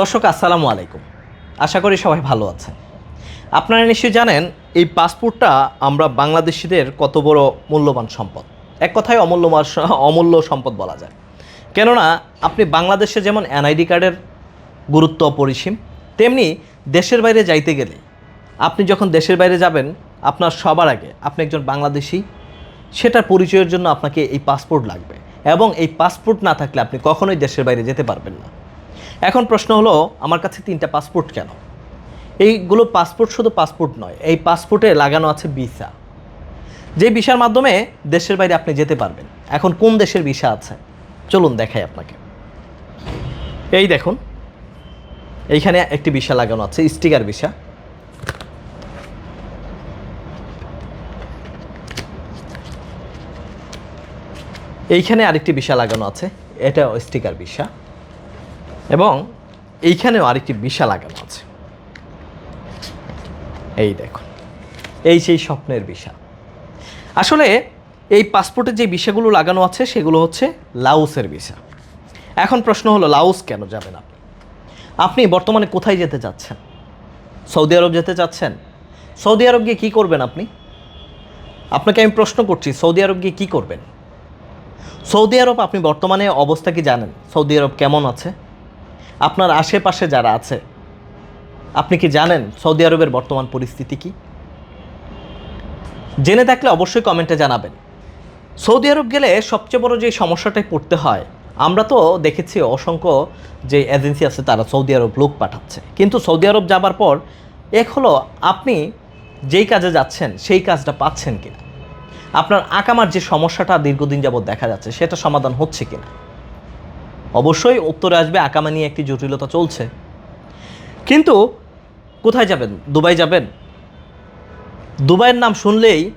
দর্শক, আসসালামু আলাইকুম। আশা করি সবাই ভালো আছেন। আপনারা নিশ্চয়ই জানেন, এই পাসপোর্টটা আমরা বাংলাদেশিদের কত বড় মূল্যবান সম্পদ। এক কথায় অমূল্য অমূল্য সম্পদ বলা যায়। কেননা, আপনি বাংলাদেশে যেমন এনআইডি কার্ডের গুরুত্ব অপরিসীম, তেমনি দেশের বাইরে যাইতে গেলে আপনি যখন দেশের বাইরে যাবেন, আপনার সবার আগে আপনি একজন বাংলাদেশি, সেটার পরিচয়ের জন্য আপনাকে এই পাসপোর্ট লাগবে। এবং এই পাসপোর্ট না থাকলে আপনি কখনোই দেশের বাইরে যেতে পারবেন না। এখন প্রশ্ন হলো, আমার কাছে তিনটা পাসপোর্ট কেন? এইগুলো পাসপোর্ট শুধু পাসপোর্ট নয়, এই পাসপোর্টে লাগানো আছে ভিসা। যে ভিসার মাধ্যমে দেশের বাইরে আপনি যেতে পারবেন। এখন কোন দেশের ভিসা আছে? চলুন দেখাই আপনাকে। এই দেখুন, এইখানে একটি ভিসা লাগানো আছে, স্টিকার ভিসা। এইখানে আরেকটি ভিসা লাগানো আছে এটা স্টিকার ভিসা। এবং এইখানেও আরেকটি ভিসা লাগানো আছে। এই দেখুন, এই সেই স্বপ্নের ভিসা আসলে এই পাসপোর্টে যে ভিসাগুলো লাগানো আছে, সেগুলো হচ্ছে লাউসের ভিসা এখন প্রশ্ন হলো লাউস কেন যাবেন আপনি? আপনি বর্তমানে কোথায় যেতে চাচ্ছেন? সৌদি আরব যেতে চাচ্ছেন? সৌদি আরব গিয়ে কী করবেন আপনি? আপনাকে আমি প্রশ্ন করছি, সৌদি আরব গিয়ে কী করবেন? সৌদি আরব আপনি বর্তমানে অবস্থা কি জানেন? সৌদি আরব কেমন আছে? আপনার আশেপাশে যারা আছে, আপনি কি জানেন সৌদি আরবের বর্তমান পরিস্থিতি কি? জেনে থাকলে অবশ্যই কমেন্টে জানাবেন। সৌদি আরব গেলে সবচেয়ে বড় যে সমস্যাটায় পড়তে হয়, আমরা তো দেখেছি অসংখ্য যে এজেন্সি আছে তারা সৌদি আরব লোক পাঠাচ্ছে। কিন্তু সৌদি আরব যাবার পর এক হলো আপনি যেই কাজে যাচ্ছেন সেই কাজটা পাচ্ছেন কিনা? আপনার আকামার যে সমস্যাটা দীর্ঘদিন যাবৎ দেখা যাচ্ছে, সেটা সমাধান হচ্ছে কিনা? অবশ্যই উত্তরে আসবে আকামা নিয়ে একটি জটিলতা চলছে। কিন্তু কোথায় যাবেন? দুবাই যাবেন? দুবাইয়ের নাম শুনলেই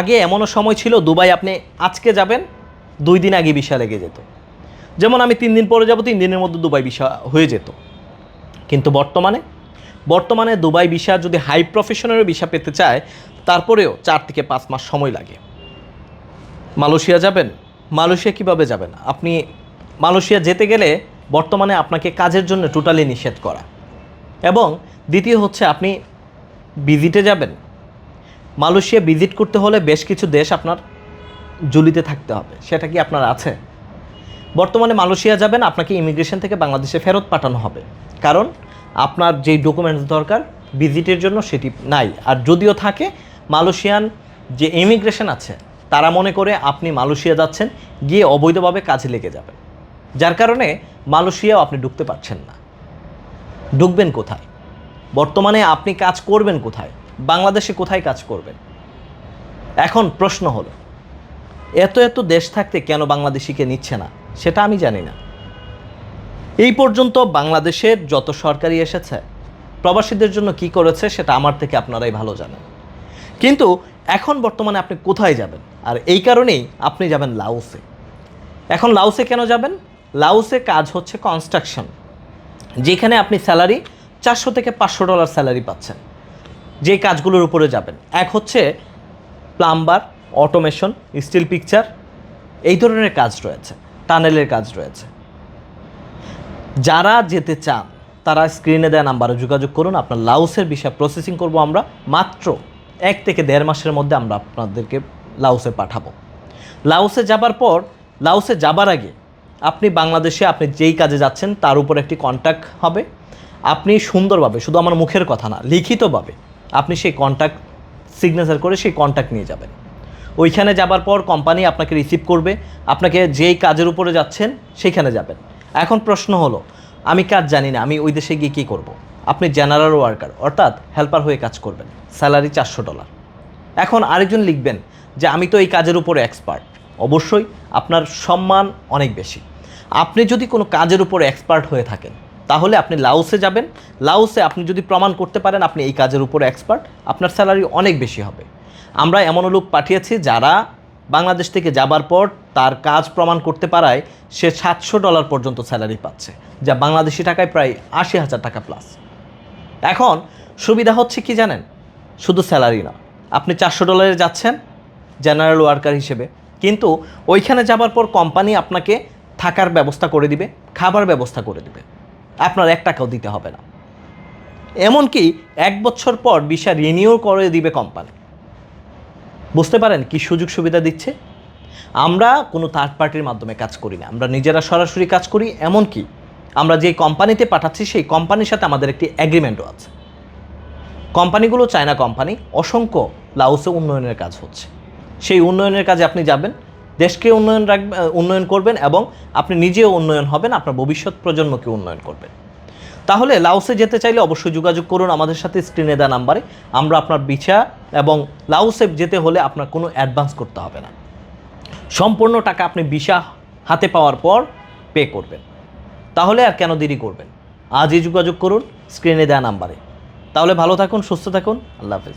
আগে এমনও সময় ছিল দুবাই আপনি আজকে যাবেন, দুই দিন আগে ভিসা লেগে যেত। যেমন আমি তিন দিন পরে যাব, তিন দিনের মধ্যে দুবাই ভিসা হয়ে যেত। কিন্তু বর্তমানে বর্তমানে দুবাই ভিসা যদি হাই প্রফেশনের ভিসা পেতে চায়, তারপরেও চার থেকে পাঁচ মাস সময় লাগে। মালয়েশিয়া যাবেন? মালয়েশিয়া কীভাবে যাবেন? আপনি মালয়েশিয়া যেতে গেলে বর্তমানে আপনাকে কাজের জন্য টোটালি নিষেধ করা। এবং দ্বিতীয় হচ্ছে আপনি ভিজিটে যাবেন। মালয়েশিয়া ভিজিট করতে হলে বেশ কিছু দেশ আপনার জুলিতে থাকতে হবে, সেটা কি আপনার আছে? বর্তমানে মালয়েশিয়া যাবেন, আপনাকে ইমিগ্রেশন থেকে বাংলাদেশে ফেরত পাঠানো হবে। কারণ আপনার যেই ডকুমেন্টস দরকার ভিজিটের জন্য সেটি নাই। আর যদিও থাকে, মালয়েশিয়ান যে ইমিগ্রেশন আছে, তারা মনে করে আপনি মালয়েশিয়া যাচ্ছেন, গিয়ে অবৈধভাবে কাজে লেগে যাবেন। যার কারণে মালয়েশিয়াও আপনি ঢুকতে পারছেন না। ঢুকবেন কোথায়? বর্তমানে আপনি কাজ করবেন কোথায়? বাংলাদেশে কোথায় কাজ করবেন? এখন প্রশ্ন হলো, এত এত দেশ থাকতে কেন বাংলাদেশিকে নিচ্ছে না? সেটা আমি জানি না। এই পর্যন্ত বাংলাদেশের যত সরকারি এসেছে, প্রবাসীদের জন্য কি করেছে সেটা আমার থেকে আপনারাই ভালো জানেন। কিন্তু এখন বর্তমানে আপনি কোথায় যাবেন? আর এই কারণেই আপনি যাবেন লাউসে এখন লাউসে কেন যাবেন? লাউসে কাজ হচ্ছে কনস্ট্রাকশন যেখানে আপনি স্যালারি চারশো থেকে পাঁচশো ডলার স্যালারি পাচ্ছেন। যে কাজগুলোর উপরে যাবেন, এক হচ্ছে প্লাম্বার অটোমেশন স্টিল পিকচার এই ধরনের কাজ রয়েছে টানেলের কাজ রয়েছে। যারা যেতে চান, তারা স্ক্রিনে দেওয়া নাম্বারে যোগাযোগ করুন, আপনার লাউসের বিষয়ে প্রসেসিং করব আমরা, মাত্র এক থেকে দেড় মাসের মধ্যে আমরা আপনাদেরকে লাউসে পাঠাবো। লাউসে যাবার পর, লাউসে যাবার আগে আপনি বাংলাদেশে আপনি যেই কাজে যাচ্ছেন, তার উপর একটি কন্ট্যাক্ট হবে। আপনি সুন্দরভাবে, শুধু আমার মুখের কথা না, লিখিতভাবে আপনি সেই কন্ট্যাক্ট সিগনেচার করে সেই কন্ট্যাক্ট নিয়ে যাবেন। ওইখানে যাবার পর কোম্পানি আপনাকে রিসিভ করবে, আপনাকে যেই কাজের উপরে যাচ্ছেন সেইখানে যাবেন। এখন প্রশ্ন হলো, আমি কাজ জানি না, আমি ওই দেশে গিয়ে কী করব। আপনি জেনারেল ওয়ার্কার অর্থাৎ হেল্পার হয়ে কাজ করবেন স্যালারি চারশো ডলার এখন আরেকজন লিখবেন যে, আমি তো এই কাজের উপরে এক্সপার্ট অবশ্যই আপনার সম্মান অনেক বেশি। আপনি যদি কোনো কাজের উপর এক্সপার্ট হয়ে থাকেন, তাহলে আপনি লাউসে যাবেন। লাউসে আপনি যদি প্রমাণ করতে পারেন আপনি এই কাজের উপর এক্সপার্ট আপনার স্যালারি অনেক বেশি হবে। আমরা এমনও লোক পাঠিয়েছি যারা বাংলাদেশ থেকে যাবার পর তার কাজ প্রমাণ করতে পারায় সে সাতশো ডলার পর্যন্ত স্যালারি পাচ্ছে, যা বাংলাদেশি টাকায় প্রায় আশি হাজার টাকা প্লাস এখন সুবিধা হচ্ছে কি জানেন? শুধু স্যালারি না, আপনি চারশো ডলারে যাচ্ছেন জেনারেল ওয়ার্কার হিসেবে। কিন্তু ওইখানে যাবার পর কোম্পানি আপনাকে থাকার ব্যবস্থা করে দিবে, খাবার ব্যবস্থা করে দিবে। আপনার এক টাকাও দিতে হবে না। এমনকি এক বছর পর ভিসা রিনিউ করে দিবে কোম্পানি বুঝতে পারেন কি সুযোগ সুবিধা দিচ্ছে? আমরা কোনো থার্ড পার্টির মাধ্যমে কাজ করি না। আমরা নিজেরা সরাসরি কাজ করি, এমনকি আমরা যে কোম্পানিতে পাঠাচ্ছি, সেই কোম্পানির সাথে আমাদের একটি এগ্রিমেন্টও আছে। কোম্পানিগুলো চায়না কোম্পানি অসংখ্য লাউসে উন্নয়নের কাজ হচ্ছে। সেই উন্নয়নের কাজে আপনি যাবেন দেশকে উন্নয়ন রাখবেন উন্নয়ন করবেন এবং আপনি নিজেও উন্নয়ন হবেন, আপনার ভবিষ্যৎ প্রজন্মকে উন্নয়ন করবেন। তাহলে লাউসে যেতে চাইলে অবশ্যই যোগাযোগ করুন আমাদের সাথে স্ক্রিনে দেওয়া নাম্বারে। আমরা আপনার বিছা এবং লাউসে যেতে হলে আপনার কোনো অ্যাডভান্স করতে হবে না। সম্পূর্ণ টাকা আপনি ভিসা হাতে পাওয়ার পর পে করবেন। তাহলে আর কেন দেরি করবেন? আজই যোগাযোগ করুন, স্ক্রিনে দেওয়া নাম্বারে। তাহলে ভালো থাকুন, সুস্থ থাকুন, আল্লাহ হাফেজ।